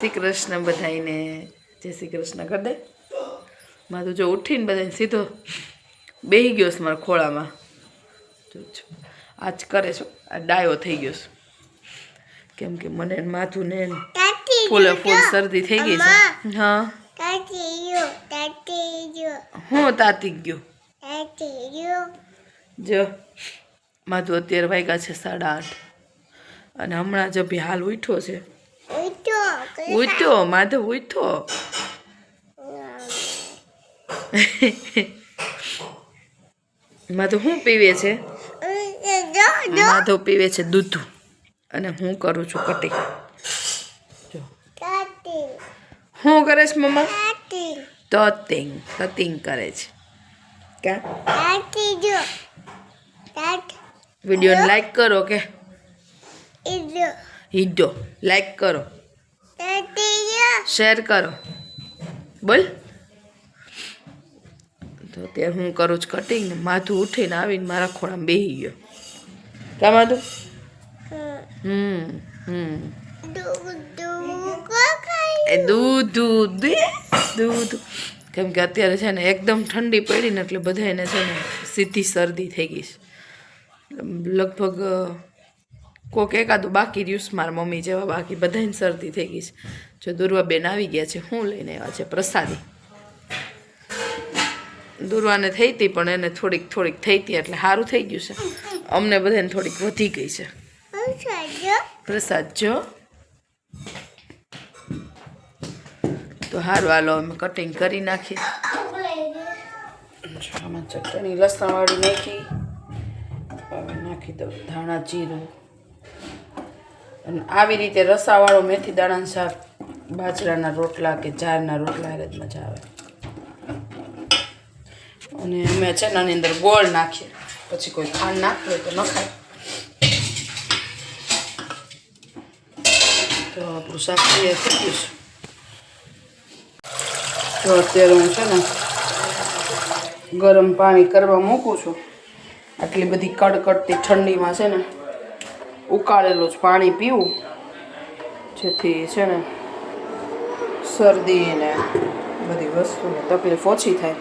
શ્રી કૃષ્ણ બધાઈને જય શ્રી કૃષ્ણ કર દે. મારું જો ઉઠીને બધાને સીધો બેહી ગયો છે મારા ખોળામાં. આજ કરે છો. આ ડાયો થઈ ગયો છે. કેમ કે મને માથું ને ફૂલે ફૂલ શરદી થઈ ગઈ છે. હા. હું તાતી ગયો. જો માથું અત્યારે વાગ્યા છે સાડા આઠ. અને હમણાં જ અભી હાલ ઉઠ્યો છે. ઉઠ્યો માધવ ઉઠો. માધવ શું પીવે છે? માધવ પીવે છે દૂધ. અને હું કરું છું કટિંગ. જો. શું કરે છે મમ્મા? તતિંગ તતિંગ કરે છે. કા? વિડીયોને લાઈક કરો કે? હિડો લાઈક કરો. શેર કરો. બોલ. તો અત્યારે હું કરું છું કટિંગ ને માથું ઉઠીને આવીને મારા ખોળામાં બેસી ગયો. કા માથું હમ હમ. દૂધ દૂધ દૂધ કેમ કે અત્યારે છે ને એકદમ ઠંડી પડી ને એટલે બધાને છે ને સીધી શરદી થઈ ગઈ છે. લગભગ કોક એકાદું બાકી રહ્યું છે મારા મમ્મી જેવા બાકી બધાને શરદી થઈ ગઈ છે. જો દુર્વાબેન આવી ગયા છે, હું લઈને આવ્યા છે, પ્રસાદી. દુર્વાને થઈ હતી, પણ એને થોડીક થોડીક થઈ હતી, એટલે સારું થઈ ગયું છે. અમને બધાને થોડીક વધી ગઈ છે. પ્રસાદ જો. તો હારું, હાલો, અમે કટિંગ કરી નાખીએ. જો, આમાં ચટણી, લસણવાળી નાખી. નાખી દઉં ધાણા જીરું. અને આવી રીતે રસાવાળો મેથી દાણાનું શાક બાજરાના રોટલા કે જારના રોટલા એ જ મજા આવે. અને અમે છે ને આની અંદર ગોળ નાખીએ. પછી કોઈ ખાંડ નાખવું હોય તો ન ખાય. તો આપણું શાક થઈ ગયું તો અત્યારે હું છે ને ગરમ પાણી કરવા મૂકું છું. આટલી બધી કડકડતી ઠંડીમાં છે ને ઉકાળેલું જ પાણી પીવું. જેથી છે ને શરદી ને બધી વસ્તુની તકલીફ ઓછી થાય.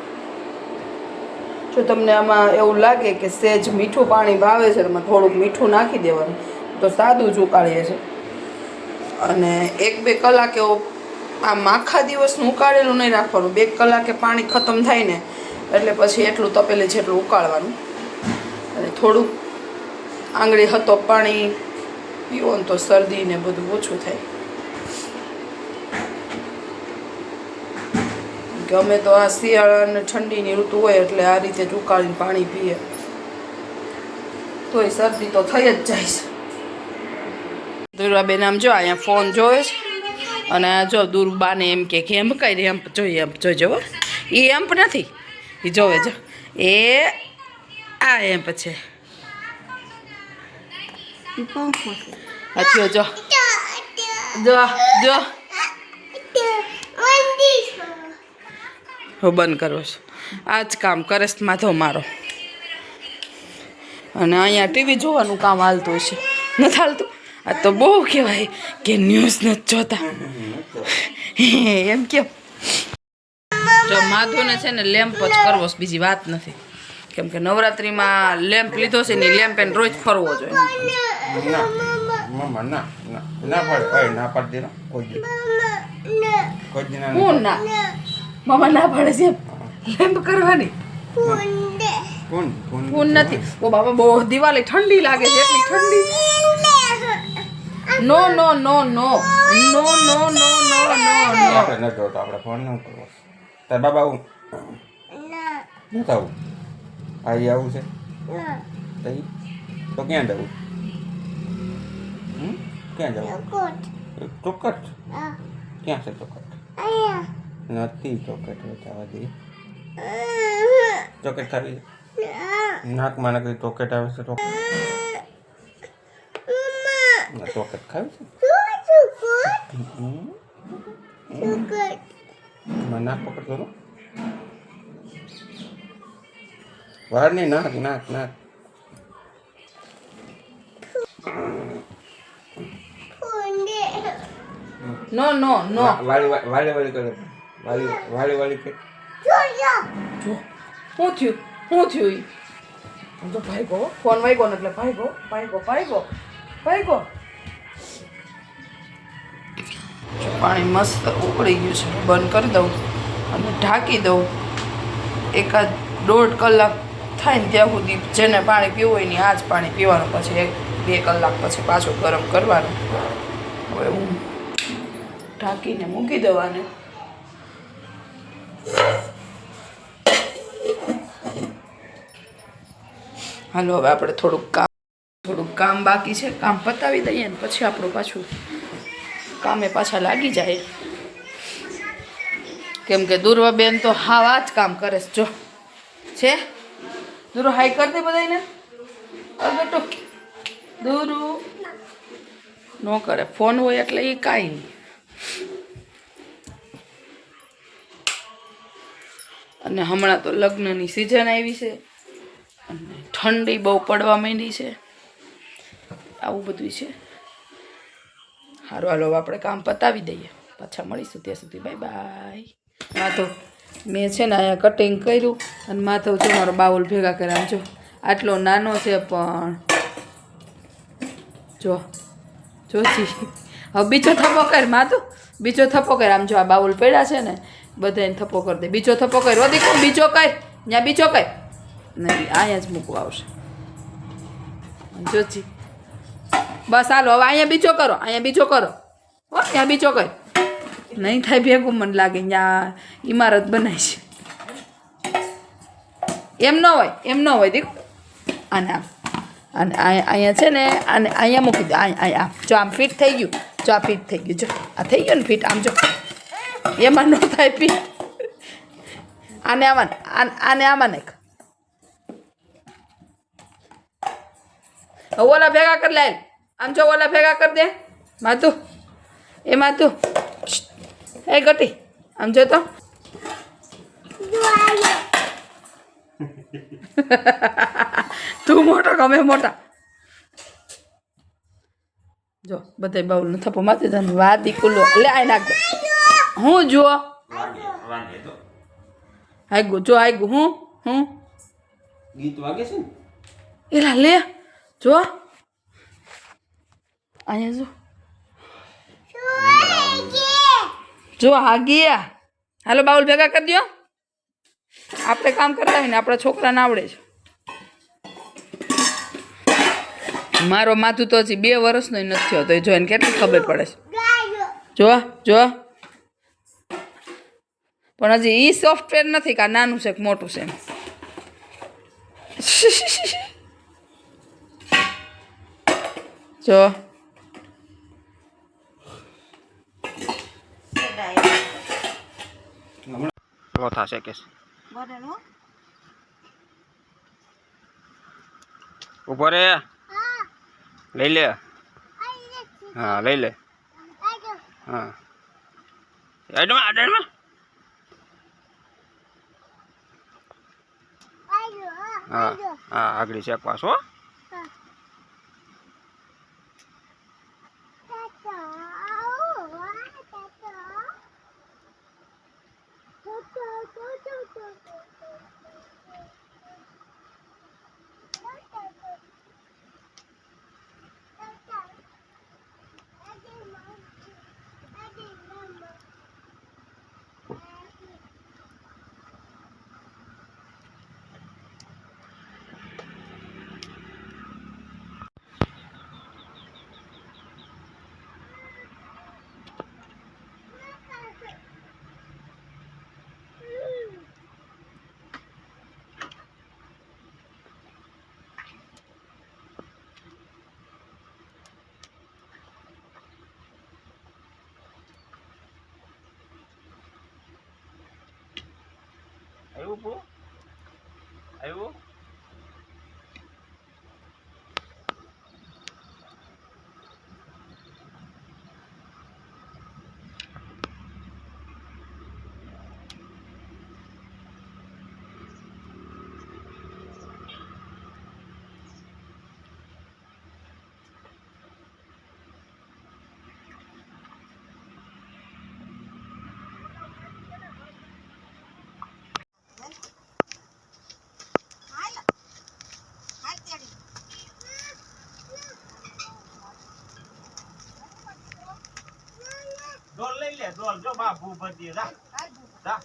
જો તમને આમાં એવું લાગે કે સેજ મીઠું પાણી ભાવે છે એમાં થોડુંક મીઠું નાખી દેવાનું. તો સાદું જ ઉકાળીએ છીએ અને એક બે કલાકે આમ આખા દિવસનું ઉકાળેલું નહીં રાખવાનું. બે કલાકે પાણી ખતમ થાય ને, એટલે પછી એટલું તપેલી જેટલું ઉકાળવાનું. અને થોડુંક આંગળી હતો પાણી પીવો ને તો શરદી ને બધું ઓછું થાય. કે અમે તો આ શિયાળા અને ઠંડીની ઋતુ હોય એટલે આ રીતે જ ઉકાળીને પાણી પીએ. તોય શરદી તો થઈ જ જાય છે. દુર્વાબેન આમ જો અહીંયા ફોન જોવે છે. અને આ જો દુર્બાને એમ કે એમ્પ કઈ એમ્પ જોઈએ એમ્પ જોઈ હો. એ એમ્પ નથી. એ જોવે જો. એ આ એમ્પ છે. જો. જો જો. બંધ કરું છું આ જ કામ કરસ માધો મારો અને અહીંયા ટીવી જોવાનું કામ હાલતું છે નથી હાલતું આ તો બહુ કહેવાય કે ન્યૂઝ નથી જોતા એમ કેમ જો માધુને છે ને લેમ્પ જ કરવો છે બીજી વાત નથી કેમ કે નવરાત્રિમાં લેમ્પ લીધો છે ને લેમ્પ એને રોજ ફરવો જોઈએ ના ના ના મામા ના પાડે છે. લેમ્પ કરવાની. કોણ? કોણ? નથી. ઓ બાબા બહુ દિવાળી ઠંડી લાગે છે એટલી ઠંડી. નો નો નો નો. નો નો નો નો નો નો. આપણે ન જોતો આપણે ફોન ન કરવો. તાર બાબા હું હું થવું? આવી આવું છે? તઈ? તો ક્યાં જવું? ક્યાં જવું? ચોકટ. ક્યાં છે ચોકટ? નથી ચોકલેટ બતાવવા દે ચોકલેટ ખાવી. નાક માને કઈ ચોકલેટ આવે છે ચોકલેટ. ચોકલેટ ખાવી છે? નાક પકડતો નો નહીં નાક નાક નાક. No, no, no. વાળી વાળી vale, vale. વાલી વાળી વાળી કે શું થયું? શું થયું ઈ? તો ભાઈગો, ફોન વાઈ ને એટલે ભાઈભો ભાઈ ગો ભાઈ ગો ભાઈ ગો પાણી મસ્ત ઉકળી ગયું છે. બંધ કરી દઉં અને ઢાંકી દઉં. એકાદ દોઢ કલાક થાય ને ત્યાં સુધી જેને પાણી પીવું હોય ને આ જ પાણી પીવાનું પછી એક બે કલાક પછી પાછું ગરમ કરવાનું. હવે હું ઢાંકીને મૂકી દેવાને હાલો, હવે આપણે થોડુંક કામ થોડુંક કામ બાકી છે. કામ પતાવી દઈએ ને પછી આપણું પાછું કામે પાછા લાગી જાય. કેમ કે દુર્વાબેન તો હા આ જ કામ કરે જો, છે? દુરુ હાઈ કરી દે બધાને અગટો દુરુ નો કરે. ફોન હોય એટલે એ કાંઈ નહીં. અને હમણાં તો લગ્નની સિઝન આવી છે. અને ઠંડી બહુ પડવા માંડી છે. આવું બધું છે. સારું હાલો આપણે કામ પતાવી દઈએ. પાછા મળીશું ત્યાં સુધી. બાય બાય માધવ, મેં છે ને અહીંયા કટિંગ કર્યું અને માધવ જો મારો બાઉલ ભેગા કર્યા જો, આટલો નાનો છે પણ. જો, જોશી. હવે બીજો થપ્પો કર માધવ. બીજો થપ્પો કર. આમ જો આ બાઉલ પડ્યા છે ને બધાને થપ્પો કરી દે. બીજો થપ્પો કર દીકરો બીજો કર ત્યાં બીજો કર નહીં, અહીંયા જ મૂકવા આવશે. જોજી. બસ, હાલો, હવે અહીંયા બીજો કરો, અહીંયા બીજો કરો. હો ત્યાં બીજો કર નહીં થાય, ભેગું મને લાગે ત્યાં ઇમારત બનાવી છે. એમ ન હોય, એમ ન હોય દીકુ આને આમ અને અહીંયા છે ને અને અહીંયા મૂકી દો. આમ. જો, આમ ફિટ થઈ ગયું. જો, આ ફિટ થઈ ગયું. જો, આ થઈ ગયું ને ફિટ આમ જો. એમાં ન થાય પી. આને આમાં આને આમાં નાખ. ઓલા ભેગા કરી લે. આમ જો ઓલા ભેગા કરી દે. માતું એ માતું એ ગટી. આમ જો તો. તું મોટો ગમે મોટા? જો બધે બાઉલ થપ્પો માતી તને વાદી કુલો. લે આઈ નાખ હું જુઓ. વાગે તો. જો આઈગુ હું હું. ગીત વાગે છે ને? એલા લે જો. અહીંયા જો. જો હા ગયા. હાલો બાઉલ ભેગા કરી દો આપણે કામ કરતા હોય ને આપણા છોકરાને આવડે છે. મારો માથું તો હજી બે વર્ષનો નથી થયો તો એ જોઈને કેટલી ખબર પડે છે. જો જો. પણ હજી એ સોફ્ટવેર નથી કે આ નાનું છે કે મોટું છે. એમ. જો છે? કે ઊભો રે. લઈ લે. હા લઈ લે. હા. એડમાં એડમાં હા હા આગળ છે પાછો આવ્યું પૂ આવ્યું લઈ લે ડોલ જો બા ભૂ બધી જા જા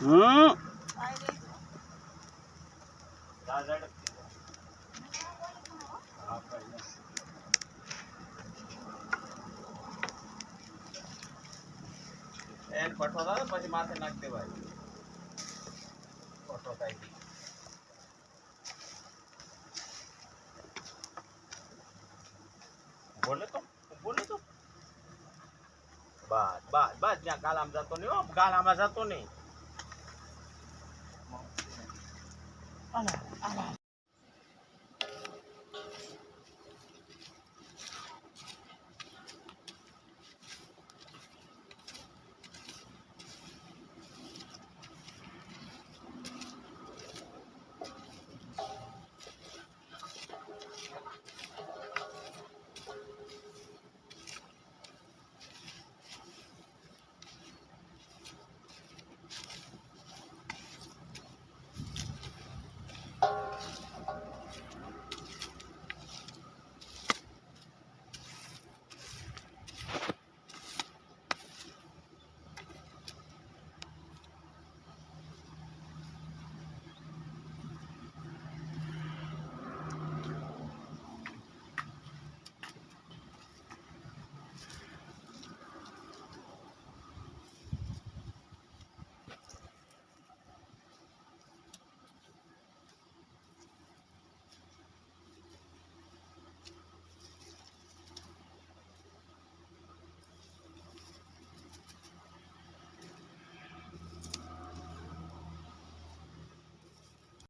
હમ જા ઝડપથી જા. હા, કરી લે. એક પઠો થાય ને પછી માથે નાખી દેવાય પઠો થાય છે. બોલે તો બોલે તો બસ બસ બસ જ્યાં ગાલામાં જતો નહીં હો ગાલામાં જતો નહીં અલા, અલા.